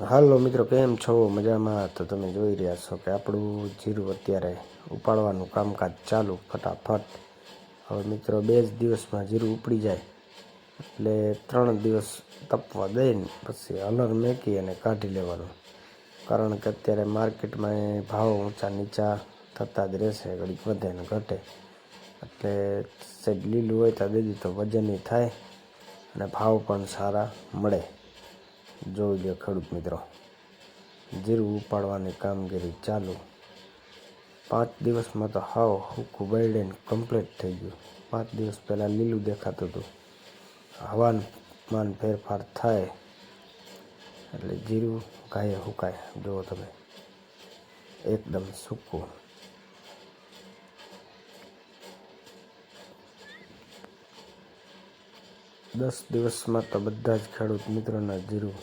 હાલો મિત્રો, કેમ છો? મજામાં? તો તમે જોઈ રહ્યા છો કે આપણું જીરું અત્યારે ઉપાડવાનું કામકાજ ચાલુ ફટાફટ. હવે મિત્રો, બે જ દિવસમાં જીરું ઉપડી જાય. એટલે ત્રણ દિવસ તપવા દઈને, પછી હલર મેકી અને કાઢી લેવાનું. કારણ કે અત્યારે માર્કેટમાં ભાવ ઊંચા નીચા થતા જ રહેશે, ઘડીક વધે ને ઘટે. એટલે સેજ લીલું હોય તો દીધી તો વજનની થાય અને ભાવ પણ સારા મળે. જોઈ લો ખેડૂત મિત્રો. જીરું ઉપાડવાની કામગીરી ચાલુ. પાંચ દિવસમાં તો હાવ હુકું બળીને કમ્પ્લીટ થઈ ગયું. પાંચ દિવસ પહેલાં લીલું દેખાતું હતું. હવામાન ફેરફાર થાય એટલે જીરું ગાયે હુકાય. જુઓ તમે. એકદમ સૂકું. દસ દિવસમાં તો બધા જ ખેડૂત મિત્રોના જીરું